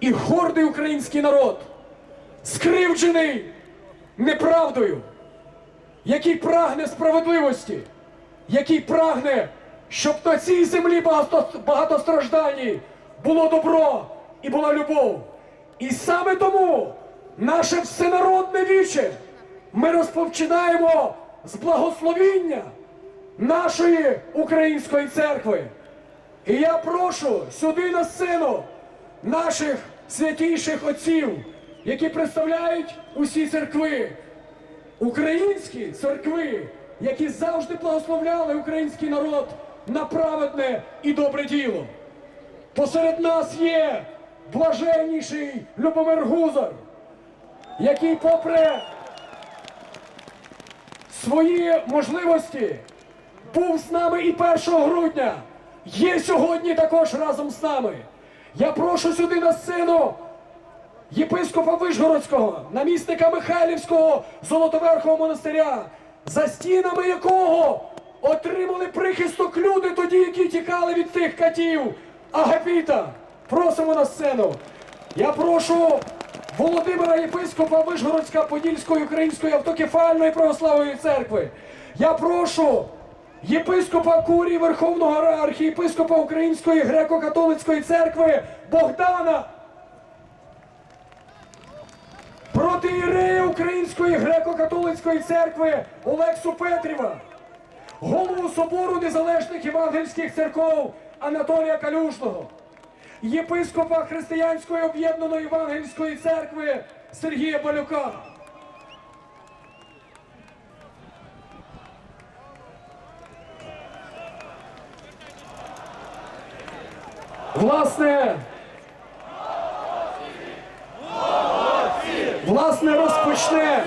і гордий український народ, скривджений неправдою, який прагне справедливості, який прагне, щоб на цій землі багатостражданні було добро і була любов. І саме тому наше всенародне віче ми розпочинаємо з благословіння нашої української церкви. І я прошу сюди на сцену наших святійших отців, які представляють усі церкви, українські церкви, які завжди благословляли український народ на праведне і добре діло. Посеред нас є блаженніший Любомир Гузар, який, попри свої можливості, був з нами і 1 грудня, є сьогодні також разом з нами. Я прошу сюди на сцену єпископа Вишгородського, намісника Михайлівського Золотоверхового монастиря, за стінами якого отримали прихисток люди тоді, які тікали від тих катів. Агапіта, просимо на сцену. Я прошу Володимира єпископа Вишгородська Подільської Української автокефальної православної церкви. Я прошу єпископа Курії Верховного архієпископа Української греко-католицької церкви Богдана протиєрея Української греко-католицької церкви Олексу Петріва, голову собору незалежних євангельських церков Анатолія Калюжного, єпископа Християнської об'єднаної євангельської церкви Сергія Балюка. Власне, власне розпочне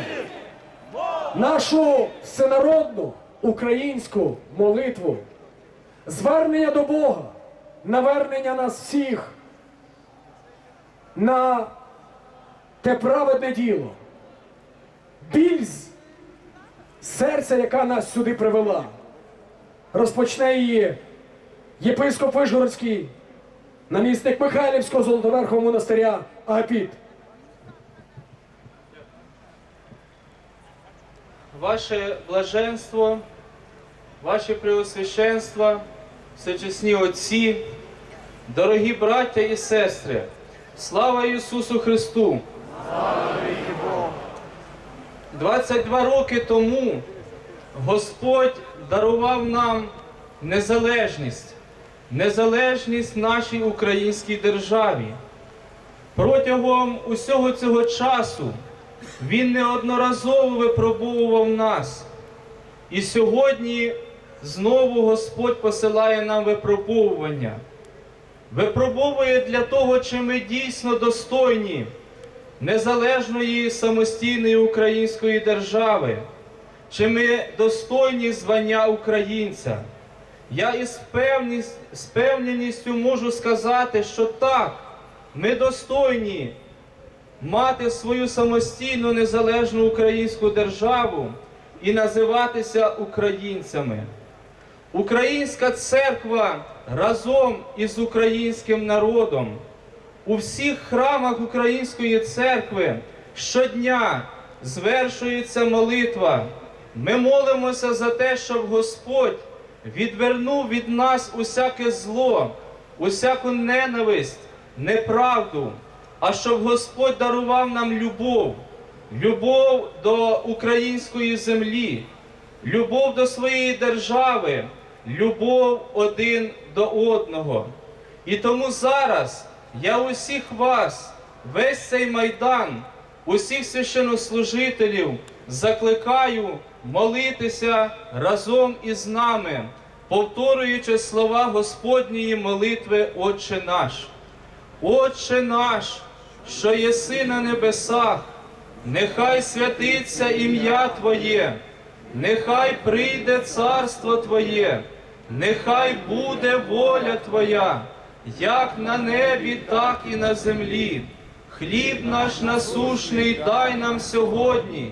нашу всенародну українську молитву, звернення до Бога, навернення нас всіх на те праведне діло, біль серця, яка нас сюди привела. Розпочне її єпископ Вишгородський, намісник Михайлівського Золотоверхового монастиря Агапіт. Ваше блаженство, ваше преосвященство, всечесні отці, дорогі браття і сестри, слава Ісусу Христу! 22 роки тому Господь дарував нам незалежність, незалежність нашій українській державі. Протягом усього цього часу він неодноразово випробовував нас. І сьогодні знову Господь посилає нам випробовування. Випробовує для того, чи ми дійсно достойні незалежної самостійної української держави, чи ми достойні звання українця. Я із певніс- з певненістю можу сказати, що так, ми достойні мати свою самостійну незалежну українську державу і називатися українцями. Українська церква разом із українським народом у всіх храмах Української церкви щодня звершується молитва. Ми молимося за те, щоб Господь відвернув від нас усяке зло, усяку ненависть, неправду, а щоб Господь дарував нам любов, любов до української землі, любов до своєї держави, любов один до одного. І тому зараз я усіх вас, весь цей майдан, усіх священнослужителів закликаю молитися разом із нами, повторюючи слова Господньої молитви Отче наш. Отче наш, що єси на небесах, нехай святиться ім'я Твоє, нехай прийде царство Твоє, нехай буде воля Твоя, як на небі, так і на землі. Хліб наш насушний дай нам сьогодні,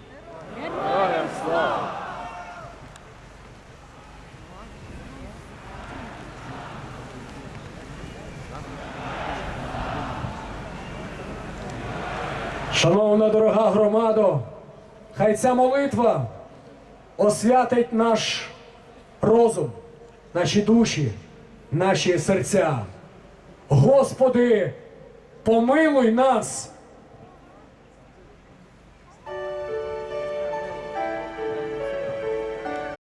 Шановна дорога громадо, хай ця молитва освятить наш розум, наші душі, наші серця. Господи, помилуй нас